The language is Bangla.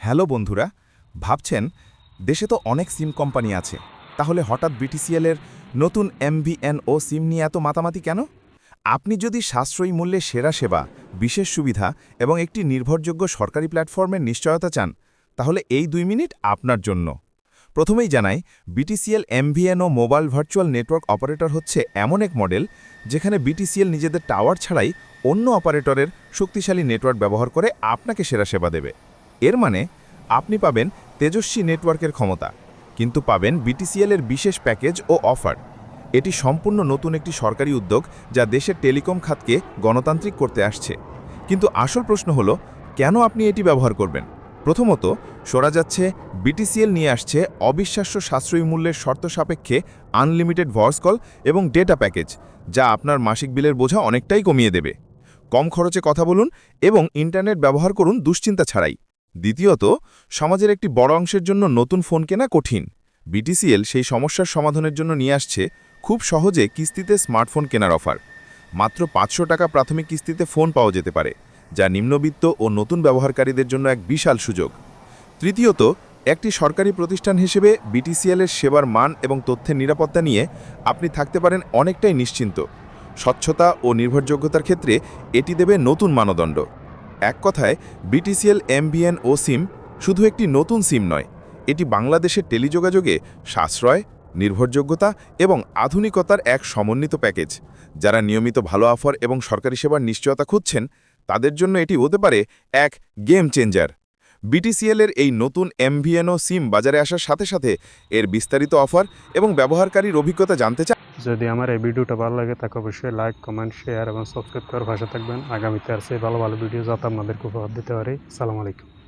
হ্যালো বন্ধুরা, ভাবছেন দেশে তো অনেক সিম কোম্পানি আছে, তাহলে হঠাৎ বিটিসিএল এর নতুন এমভিএন ও সিম নিয়ে এত মাতামাতি কেন? আপনি যদি সাশ্রয়ী মূল্যে সেরা সেবা, বিশেষ সুবিধা এবং একটি নির্ভরযোগ্য সরকারি প্ল্যাটফর্মের নিশ্চয়তা চান, তাহলে এই দুই মিনিট আপনার জন্য। প্রথমেই জানাই BTCL MVNO mobile virtual network operator হচ্ছে এমন এক মডেল, যেখানে বিটিসিএল নিজেদের টাওয়ার ছাড়াই অন্য অপারেটরের শক্তিশালী নেটওয়ার্ক ব্যবহার করে আপনাকে সেরা সেবা দেবে। এর মানে আপনি পাবেন তেজস্বী নেটওয়ার্কের ক্ষমতা, কিন্তু পাবেন বিটিসিএল এর বিশেষ প্যাকেজ ও অফার। এটি সম্পূর্ণ নতুন একটি সরকারি উদ্যোগ যা দেশের টেলিকম খাতকে গণতান্ত্রিক করতে আসছে। কিন্তু আসল প্রশ্ন হলো, কেন আপনি এটি ব্যবহার করবেন? প্রথমত শোনা যাচ্ছে বিটিসিএল নিয়ে আসছে অবিশ্বাস্য সাশ্রয়ী মূল্যের শর্ত সাপেক্ষে আনলিমিটেড ভয়েস কল এবং ডেটা প্যাকেজ, যা আপনার মাসিক বিলের বোঝা অনেকটাই কমিয়ে দেবে। কম খরচে কথা বলুন এবং ইন্টারনেট ব্যবহার করুন দুশ্চিন্তা ছাড়াই। দ্বিতীয়ত, সমাজের একটি বড় অংশের জন্য নতুন ফোন কেনা কঠিন। বিটিসিএল সেই সমস্যার সমাধানের জন্য নিয়ে আসছে খুব সহজে কিস্তিতে স্মার্টফোন কেনার অফার। মাত্র পাঁচশো টাকা প্রাথমিক কিস্তিতে ফোন পাওয়া যেতে পারে, যা নিম্নবিত্ত ও নতুন ব্যবহারকারীদের জন্য এক বিশাল সুযোগ। তৃতীয়ত, একটি সরকারি প্রতিষ্ঠান হিসেবে বিটিসিএল এর সেবার মান এবং তথ্যের নিরাপত্তা নিয়ে আপনি থাকতে পারেন অনেকটাই নিশ্চিন্ত। স্বচ্ছতা ও নির্ভরযোগ্যতার ক্ষেত্রে এটি দেবে নতুন মানদণ্ড। এক কথায় বিটিসিএল এমবিএন ও সিম শুধু একটি নতুন সিম নয়, এটি বাংলাদেশের টেলিযোগাযোগে সাশ্রয়, নির্ভরযোগ্যতা এবং আধুনিকতার এক সমন্বিত প্যাকেজ। যারা নিয়মিত ভালো অফার এবং সরকারি সেবার নিশ্চয়তা খুঁজছেন, তাদের জন্য এটি হতে পারে এক গেম চেঞ্জার। বিটিসিএল এর এই নতুন এমভিএনও সিম বাজারে আসার সাথে সাথে এর বিস্তারিত অফার এবং ব্যবহারকারীর অভিজ্ঞতা জানতে চান যদি আমার এই ভিডিওটা ভালো লাগে, তাকে অবশ্যই লাইক কমেন্ট শেয়ার এবং সাবস্ক্রাইব করার ভাষা থাকবেন। আগামীতে আর সেই ভালো ভালো ভিডিও যাতে আপনাদেরকে উপহার দিতে পারি। সালাম আলাইকুম।